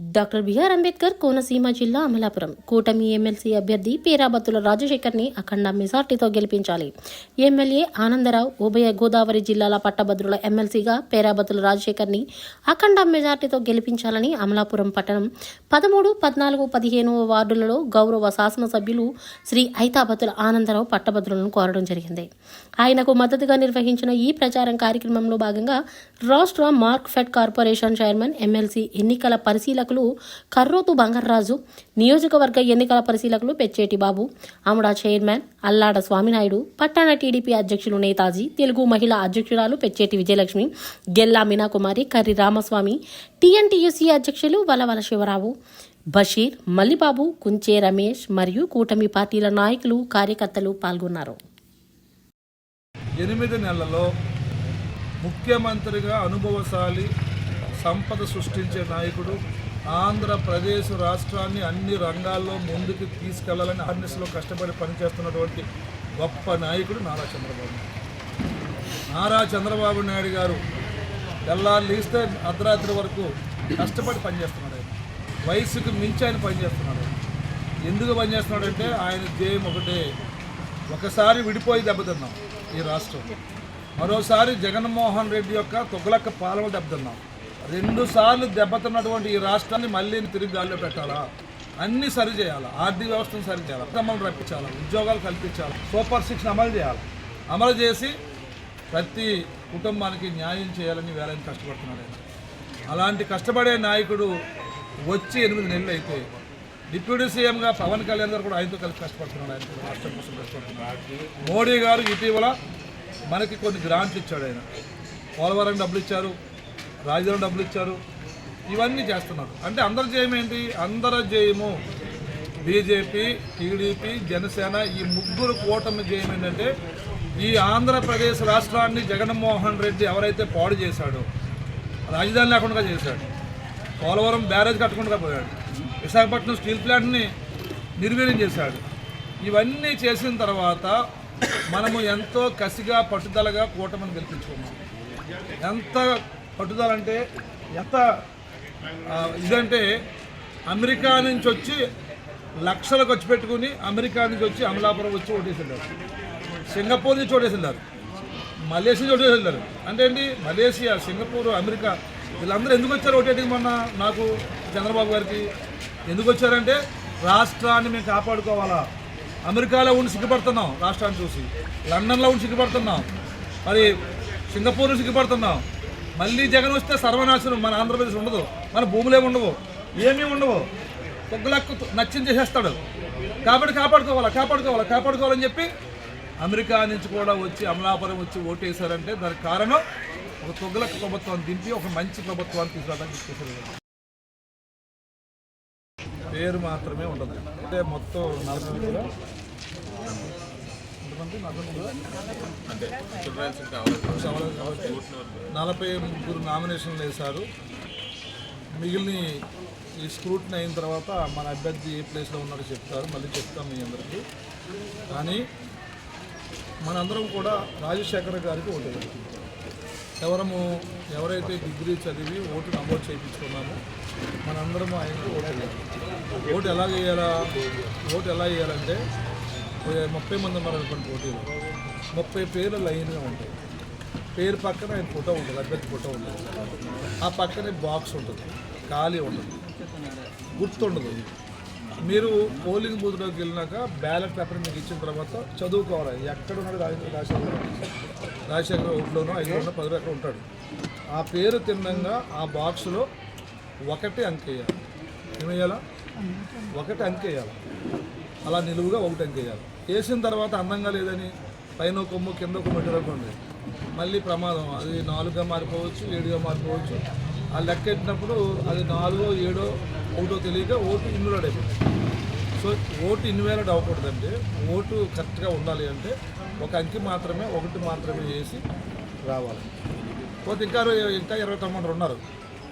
Doctor BR Ambedkar Konaseema జిల్లా అమలాపురం. కూటమి MLC అభ్యర్థి పేరాబత్తుల రాజశేఖర్ని అఖండ మెజార్టీతో గెలిపించాలి. ఎమ్మెల్యే ఆనందరావు ఉభయ గోదావరి జిల్లాల పట్టభద్రుల ఎమ్మెల్సీగా పేరాబత్తుల రాజశేఖర్ని అఖండ మెజార్టీతో గెలిపించాలని అమలాపురం పట్టణం పదమూడు పద్నాలుగు పదిహేను వార్డులలో గౌరవ శాసనసభ్యులు శ్రీ ఐతాబత్తుల ఆనందరావు పట్టభద్రులను కోరడం జరిగింది. ఆయనకు మద్దతుగా నిర్వహించిన ఈ ప్రచారం కార్యక్రమంలో భాగంగా రాష్ట్ర మార్క్ఫెడ్ కార్పొరేషన్ చైర్మన్ ఎమ్మెల్సీ ఎన్నికల పరిశీలకులు కర్రోతు బంగారాజు నియోజకవర్గ ఎన్నికల పరిశీలకులు పెచ్చేటి బాబు ఆముడా చైర్మన్ అల్లాడ స్వామినాయుడు పట్టణ టీడీపీ అధ్యక్షులు నేతాజీ తెలుగు మహిళా అధ్యక్షురాలు పెచ్చేటి విజయలక్ష్మి గెల్లా మీనాకుమారి కర్రి రామస్వామి టీఎన్టీయూసీ అధ్యక్షులు వలవల శివరావు బషీర్ మల్లిబాబు కుంచే రమేష్ మరియు కూటమి పార్టీల నాయకులు కార్యకర్తలు పాల్గొన్నారు. ఎనిమిది నెలలో ముఖ్యమంత్రిగా అనుభవశాలి సంపద సృష్టించే నాయకుడు ఆంధ్రప్రదేశ్ రాష్ట్రాన్ని అన్ని రంగాల్లో ముందుకు తీసుకెళ్ళాలని అన్నిస్లో కష్టపడి పనిచేస్తున్నటువంటి గొప్ప నాయకుడు నారా చంద్రబాబు నారా చంద్రబాబు నాయుడు గారు తెల్లారు అర్ధరాత్రి వరకు కష్టపడి పనిచేస్తున్నాడు ఆయన. వయసుకు మించి ఆయన పనిచేస్తున్నాడు ఎందుకు పనిచేస్తున్నాడంటే ఆయన ధ్యేయం ఒకటే. ఒకసారి విడిపోయి దెబ్బతిన్నాం ఈ రాష్ట్రం మరోసారి జగన్మోహన్ రెడ్డి యొక్క తొగలక్క పాలన దెబ్బతిన్నాం రెండు సార్లు దెబ్బతిన్నటువంటి ఈ రాష్ట్రాన్ని మళ్ళీ తిరిగి గాల్లో పెట్టాలా? అన్ని సరి చేయాలి? ఆర్థిక వ్యవస్థను సరి చేయాలి? ఉద్యమాలు రప్పించాలి? ఉద్యోగాలు కల్పించాలి? సూపర్ సిక్స్ అమలు చేయాలి? అమలు చేసి ప్రతి కుటుంబానికి న్యాయం చేయాలని వేలని కష్టపడుతున్నాడు అలాంటి కష్టపడే నాయకుడు వచ్చి ఎనిమిది నెలలు అయితే డిప్యూటీ సీఎంగా పవన్ కళ్యాణ్ గారు కూడా ఆయనతో కలిసి కష్టపడుతున్నాడు ఆయన. రాష్ట్రం కోసం కష్టపడుతున్నాడు. మోడీ గారు ఇటీవల మనకి కొన్ని గ్రాంట్లు ఇచ్చాడు ఆయన. పోలవరం డబ్బులు ఇచ్చారు. రాజధాని డబ్బులు ఇచ్చారు. ఇవన్నీ చేస్తున్నారు. అంటే అందరి జయం ఏంటి? అందరి జయము బీజేపీ టీడీపీ జనసేన ఈ ముగ్గురు కూటమి జయం ఏంటంటే ఈ ఆంధ్రప్రదేశ్ రాష్ట్రాన్ని జగన్మోహన్ రెడ్డి ఎవరైతే పాడు చేశాడో రాజధాని లేకుండా చేశాడు పోలవరం బ్యారేజ్ కట్టకుండా పోయాడు విశాఖపట్నం స్టీల్ ప్లాంట్ని నిర్వీర్యం చేశాడు. ఇవన్నీ చేసిన తర్వాత మనము ఎంతో కసిగా పట్టుదలగా కూటమిని గెలిపించుకున్నాం. ఎంత పట్టుదల అంటే ఎంత ఇదంటే అమెరికా నుంచి వచ్చి లక్షలు ఖర్చు పెట్టుకుని అమెరికా నుంచి వచ్చి అమలాపురం వచ్చి ఓటేసి సింగపూర్ నుంచి ఓటేసి వెళ్ళారు మలేషియా నుంచి ఓటేసి అంటే ఏంటి? మలేషియా సింగపూర్ అమెరికా వీళ్ళందరూ ఎందుకు వచ్చారు ఓటేటింగ్ మొన్న నాకు చంద్రబాబు గారికి? ఎందుకు వచ్చారంటే రాష్ట్రాన్ని మేము కాపాడుకోవాలా? అమెరికాలో ఉండి సిగ్గుపడుతున్నాం రాష్ట్రాన్ని చూసి. లండన్లో ఉండి సిగ్గుపడుతున్నాం. మరి సింగపూర్ సిగ్గుపడుతున్నాం. మళ్ళీ జగన్ వస్తే సర్వనాశనం మన ఆంధ్రప్రదేశ్ ఉండదు మన భూములే ఉండవు ఏమీ ఉండవు. తొగ్గులకు నచ్చింది చేసేస్తాడు. కాబట్టి కాపాడుకోవాలా కాపాడుకోవాలా కాపాడుకోవాలని చెప్పి అమెరికా నుంచి కూడా వచ్చి అమలాపురం వచ్చి ఓటేశారంటే దానికి కారణం ఒక తొగ్గులకు ప్రభుత్వాన్ని దింపి ఒక మంచి ప్రభుత్వాన్ని తీసుకురావడానికి తీసుకెళ్ళారు పేరు మాత్రమే ఉండదు. అంటే మొత్తం నలభై నలభై ముగ్గురు నామినేషన్లు వేశారు. మిగిలిన ఈ స్క్రూటిని అయిన తర్వాత మన అభ్యర్థి ఏ ప్లేస్లో ఉన్నాడో చెప్తారు. మళ్ళీ చెప్తాం మీ అందరికీ. కానీ మనందరం కూడా రాజశేఖర గారికి ఓటు. ఎవరము ఎవరైతే డిగ్రీ చదివి ఓటు నమోదు చేయించుకున్నామో మనందరం ఆయనకు ఓటు ఓటు ఎలా వేయాలా? ఓటు ఎలా వేయాలంటే ముప్పై మంది ఉన్నారు అనుకోండి పోటీలు. ముప్పై పేర్లు లైన్గా ఉంటాయి. పేరు పక్కన ఆయన ఫోటో ఉంటుంది అభ్యర్థి ఫోటో ఉంటుంది. ఆ పక్కనే బాక్స్ ఉంటుంది ఖాళీ ఉంటుంది గుర్తుండదు మీరు పోలింగ్ బూత్లోకి వెళ్ళినాక బ్యాలెట్ పేపర్ మీకు ఇచ్చిన తర్వాత చదువుకోవాలి. ఎక్కడ ఉన్నాడు రాజేంద్ర రాజశేఖర? రాజశేఖర ఒకటిలోనో ఐదులోనో పదిలో ఎక్కడ ఉంటాడు? ఆ పేరు తిన్నంగా ఆ బాక్స్లో ఒకటి అంకేయాలి ఏమేయాలా ఒకటి అంకేయాలి అలా నిలువుగా ఒకటి చేయాలి. వేసిన తర్వాత అందంగా లేదని పైన కొమ్ము కింద కొమ్ము ఎటురకండి మళ్ళీ ప్రమాదం. అది నాలుగుగా మారిపోవచ్చు ఏడుగా మారిపోవచ్చు. ఆ లెక్క ఎట్టినప్పుడు అది నాలుగో ఏడో ఒకటో తెలియక ఓటు ఇన్వాల్వ్ అయిపోతుంది. సో ఓటు ఇన్వాల్వ్ అవ్వకూడదంటే ఓటు కరెక్ట్గా ఉండాలి అంటే ఒక అంకి మాత్రమే ఒకటి మాత్రమే వేసి రావాలి. పోతే ఇంకా ఇంకా ఇరవై తొమ్మిది ఉన్నారు.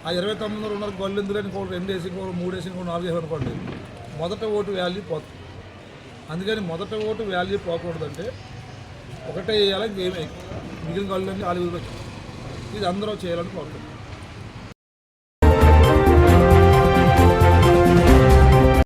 ఆ ఇరవై తొమ్మిది ఉన్నారు గొల్లు ఎందుకు రెండు వేసి ఇంకో మూడు వేసి ఇంకో నాలుగు వేసి అనుకోండి మొదట ఓటు వాల్యూ పోతుంది. అందుకని మొదట ఓటు వాల్యూ పోకూడదంటే ఒకటే వేయాలి ఇంకేమే మిగిలిన గొల్లు అన్ని ఆలు ఇది అందరూ చేయాలని కోరుకుంటున్నాం.